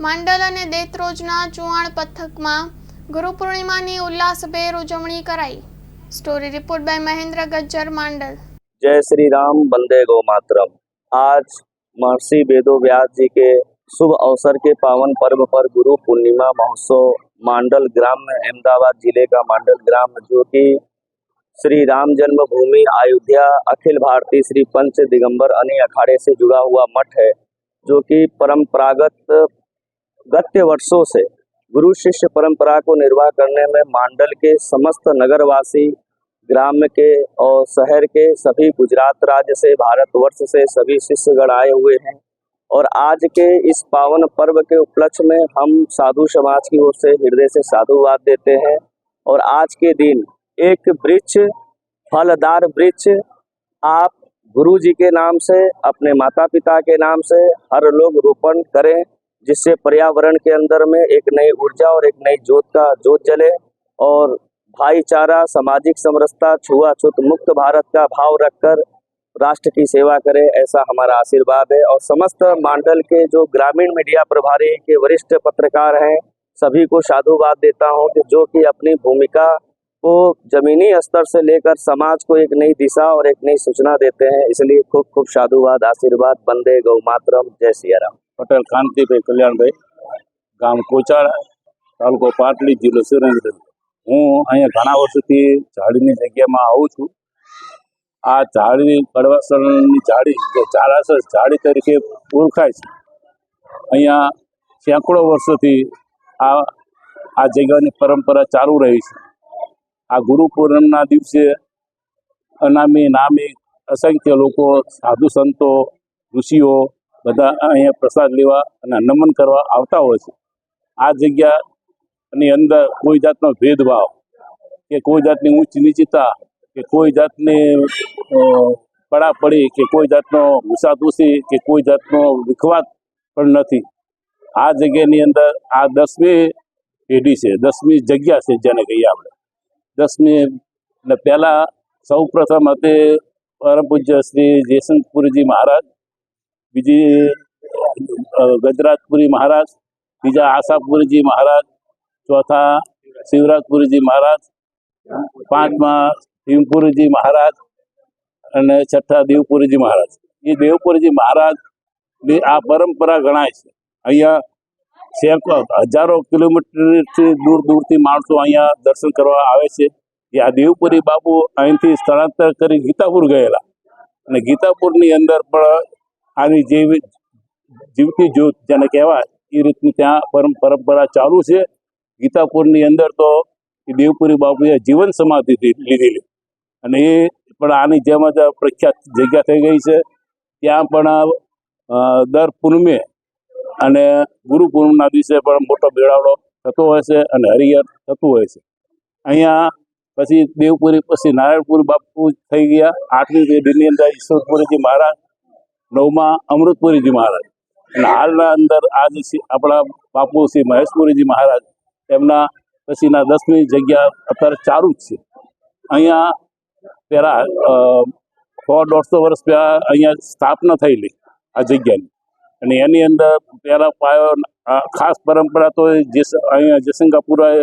માંડલ અને દેત્રોજના ચુવાણ પથકમાં ગુરુ પૂર્ણિમાની ઉલ્લાસભેર ઉજવણી કરાઈ story report by Mahendra Gajjar Mandal जय श्री राम वंदे गौ मातरम आज महर्षि वेदो व्यास जी के शुभ अवसर के पावन पर्व पर गुरु पूर्णिमा महोत्सव मांडल ग्राम में अहमदाबाद जिले का मांडल ग्राम जो कि श्री राम जन्मभूमि अयोध्या अखिल भारतीय श्री पंच दिगंबर अनि अखाड़े से जुड़ा हुआ मठ है जो कि परंपरागत गत्य वर्षों से गुरु शिष्य परंपरा को निर्वाह करने में मांडल के समस्त नगरवासी, ग्राम के और शहर के सभी गुजरात राज्य से, भारतवर्ष से सभी शिष्यगण आए हुए हैं। और आज के इस पावन पर्व के उपलक्ष्य में हम साधु समाज की ओर से हृदय से साधुवाद देते हैं। और आज के दिन एक वृक्ष, फलदार वृक्ष, आप गुरु जी के नाम से, अपने माता पिता के नाम से हर लोग रोपण करें। जिससे पर्यावरण के अंदर में एक नई ऊर्जा और एक नई जोत का जोत जले और भाईचारा, सामाजिक समरसता, छुआछूत मुक्त भारत का भाव रखकर राष्ट्र की सेवा करें, ऐसा हमारा आशीर्वाद है। और समस्त मांडल के जो ग्रामीण मीडिया प्रभारी के वरिष्ठ पत्रकार हैं, सभी को साधुवाद देता हूँ कि जो कि अपनी भूमिका को जमीनी स्तर से लेकर समाज को एक नई दिशा और एक नई सूचना देते हैं। इसलिए खूब खूब साधुवाद, आशीर्वाद बंदे गौ मातरम जय सिया राम। પટેલ, કાંતિભાઈ કલ્યાણભાઈ, ગામ કોચાળા, તાલુકો પાટલી જિલ્લો સુરેન્દ્રનગર. હું અહીંયા ઘણા વર્ષોથી ઝાડીની જગ્યામાં આવું છું. આ ઝાડી કડવાસરની ઝાડી, જે ચારાસર ઝાડી તરીકે ઓળખાય છે. અહીંયા સેંકડો વર્ષોથી આ આ જગ્યાની પરંપરા ચાલુ રહી છે. આ ગુરુ પૂર્ણિમના દિવસે અનામી, નામી અસંખ્ય લોકો, સાધુ સંતો, ઋષિઓ બધા અહીંયા પ્રસાદ લેવા અને નમન કરવા આવતા હોય છે. આ જગ્યાની અંદર કોઈ જાતનો ભેદભાવ કે કોઈ જાતની ઊંચ નીચતા કે કોઈ જાતની પડા પડાપડી કે કોઈ જાતનો ઘુસાતુસી કે કોઈ જાતનો વિખવાદ પણ નથી. આ જગ્યાની અંદર આ દસમી પેઢી છે, દસમી જગ્યા છે જેને કહીએ આપણે. દસમી ને પહેલાં સૌ પ્રથમ હતી પરમ પૂજ્ય શ્રી જયશંકરપુરીજી મહારાજ બીજી ગજરાજપુરી મહારાજ, બીજા આશાપુરીજી મહારાજ, ચોથા શિવરાજપુરીજી મહારાજ, પાંચમા ભીમપુરીજી મહારાજ અને છઠ્ઠા દેવપુરીજી મહારાજ. એ દેવપુરીજી મહારાજ આ પરંપરા ગણાય છે. અહીંયા સેંકડો હજારો કિલોમીટરથી દૂર દૂરથી માણસો અહીંયા દર્શન કરવા આવે છે. એ આ દેવપુરી બાપુ અહીંથી સ્થળાંતર કરી ગીતાપુર ગયેલા. અને ગીતાપુરની અંદર પણ આની જેવી જીવતી જ્યોત જેને કહેવાય, એ રીતની ત્યાં પરંપરા ચાલુ છે. ગીતાપુરની અંદર તો એ દેવપુરી બાપુએ જીવન સમાધિ લીધેલી. અને એ પણ આની જેમ જ પ્રખ્યાત જગ્યા થઈ ગઈ છે. ત્યાં પણ દર પૂર્ણિમે અને ગુરુ પૂર્ણિમના દિવસે પણ મોટો બેળાવડો થતો હોય છે અને હરિહર થતું હોય છે. અહીંયા પછી દેવપુરી, પછી નારાયણપુર બાપુ થઈ ગયા. આઠમી પેઢીની અંદર ઈશ્વરપુરીજી મહારાજ નવમાં અમૃતપુરીજી મહારાજ. અને હાલના અંદર આજ આપણા બાપુ શ્રી મહેશપુરીજી મહારાજ, એમના પછીના દસમી જગ્યા અત્યારે ચાલુ જ છે. અહીંયા પહેલાં સો દોઢસો વર્ષ પહેલાં અહીંયા સ્થાપના થયેલી આ જગ્યાની. અને એની અંદર પહેલાં પાયો ખાસ પરંપરા તો જે અહીંયા જયશંકાપુરા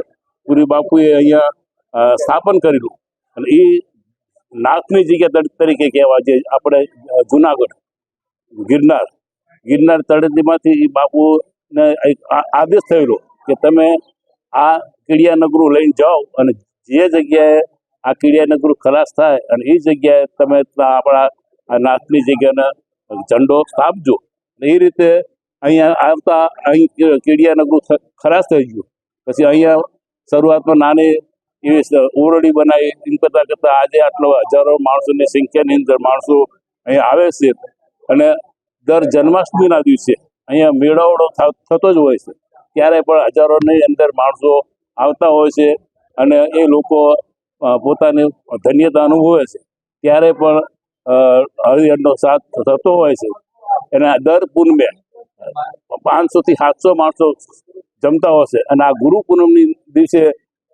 પુરી બાપુએ અહીંયા સ્થાપન કરેલું. અને એ નાથની જગ્યા તરીકે કહેવાય, જે આપણે જુનાગઢ ગિરનાર. ગિરનાર તળેટીમાંથી એ બાપુને આદેશ થયેલો કે તમે આ કીડિયાનગરું લઈને જાઓ અને જે જગ્યાએ આ કીડિયાનગરું ખલાસ થાય અને એ જગ્યાએ તમે આપણા આ નાથની જગ્યાને ઝંડો સ્થાપજો. એ રીતે અહીંયા આવતા અહીં કીડિયાનગરું ખલાસ થઈ ગયું. પછી અહીંયા શરૂઆતમાં નાની એવી ઓરડી બનાવી. એમ કરતાં કરતાં આજે આટલો હજારો માણસોની સંખ્યાની અંદર માણસો અહીંયા આવે છે. અને દર જન્માષ્ટમીના દિવસે અહીંયા મેળાવડો થતો જ હોય છે. ત્યારે પણ હજારોની અંદર માણસો આવતા હોય છે અને એ લોકો પોતાની ધન્યતા અનુભવે છે. ત્યારે પણ હરિહરનો સાથ થતો હોય છે. અને દર પૂનમે પાંચસોથી સાતસો માણસો જમતા હોય છે. અને આ ગુરુ પૂનમની દિવસે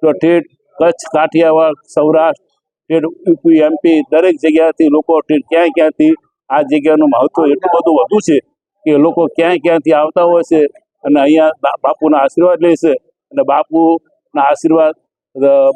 તો ઠેઠ કચ્છ, કાઠિયાવાડ, સૌરાષ્ટ્ર, ઠેઠ યુપી, એમપી દરેક જગ્યાથી લોકો ઠેઠ ક્યાંય ક્યાંથી આ જગ્યાનું મહત્વ એટલું બધું વધુ છે કે લોકો ક્યાંય ક્યાંથી આવતા હોય છે અને અહીંયા બાપુના આશીર્વાદ લે છે અને બાપુના આશીર્વાદ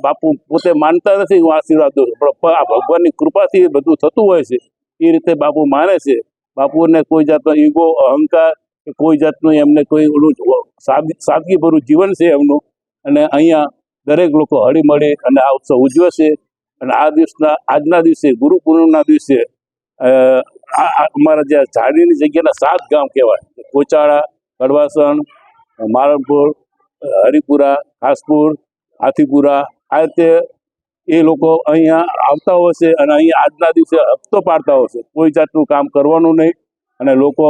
બાપુ પોતે માનતા નથી હું આશીર્વાદ દઉં પણ આ ભગવાનની કૃપાથી બધું થતું હોય છે, એ રીતે બાપુ માને છે. બાપુને કોઈ જાતનો ઈગો, અહંકાર કે કોઈ જાતનું એમને કોઈ ઓલું સાદ- સાદગીભર્યું જીવન છે એમનું અને અહીંયા દરેક લોકો હળીમળી અને આ ઉત્સવ ઉજવે છે અને આ દિવસના, આજના દિવસે ગુરુ પૂર્ણિમાના દિવસે અમારા જે ઝાડીની જગ્યાના સાત ગામ કહેવાય. કોચાળા કડવાસણ મારણપુર હરિપુરા ખાસપુર હાથીપુરા. આ રીતે એ લોકો અહીંયા આવતા હોય છે અને અહીંયા આજના દિવસે હપ્તો પાડતા હોય છે. કોઈ જાતનું કામ કરવાનું નહીં અને લોકો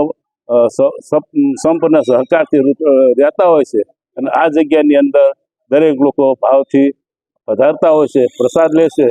અ, સ- સપ- સંપ અને સહકારથી રહેતા હોય છે અને આ જગ્યાની અંદર દરેક લોકો ભાવથી પધારતા હોય છે પ્રસાદ લે છે.